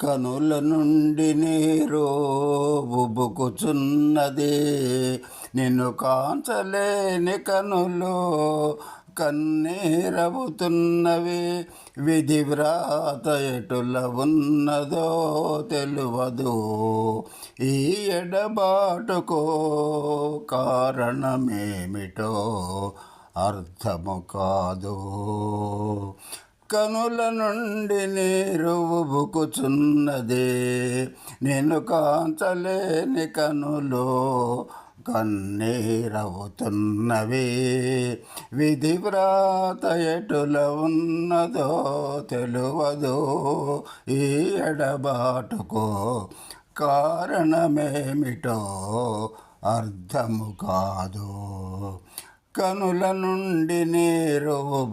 కనుల నుండి నీరు ఉబుకుచున్నది. నిన్ను కాంచలేని కనులు కన్నీరవుతున్నవి. విధి వ్రాత ఎటుల ఉన్నదో తెలువదు. ఈ ఎడబాటుకో కారణమేమిటో అర్థము కాదు. కనుల నుండి నీరుబుకుచున్నది నేను కాంచలేని కనులు కన్నీరవుతున్నవి. విధి వ్రాత ఎటుల ఉన్నదో తెలువదు. ఈ ఎడబాటుకో కారణమేమిటో అర్థము కాదు. కనుల నుండి నీరు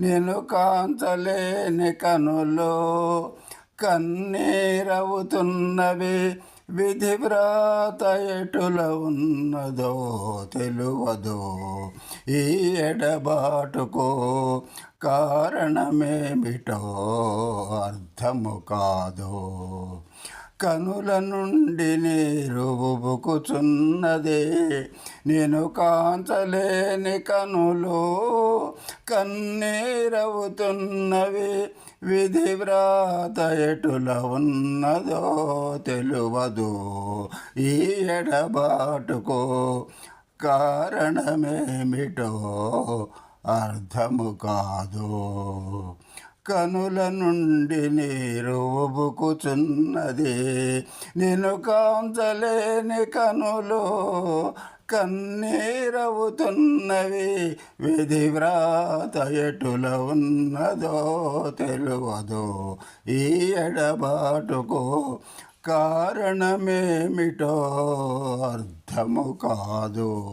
నేను కాంచలేని కనులు కన్నీరవుతున్నవి. విధి వ్రాత ఎటుల ఉన్నదో తెలువదు. ఈ ఎడబాటుకో కారణమేమిటో అర్థము కాదు. కనుల నుండి నీరు నేను కాంచలేని కనులు కన్నీరవుతున్నవి. విధి వ్రాత ఎటుల ఉన్నదో తెలువదు ఈ ఎడబాటుకో కారణమేమిటో అర్థము కాదు. కనుల నుండి నీరు ఉబుకుచున్నది. నేను కాంచలేని కనులు కన్నీరవుతున్నవి. విధి వ్రాత ఎటుల ఉన్నదో తెలువదు. ఈ ఎడబాటుకు కారణమేమిటో అర్థము కాదు.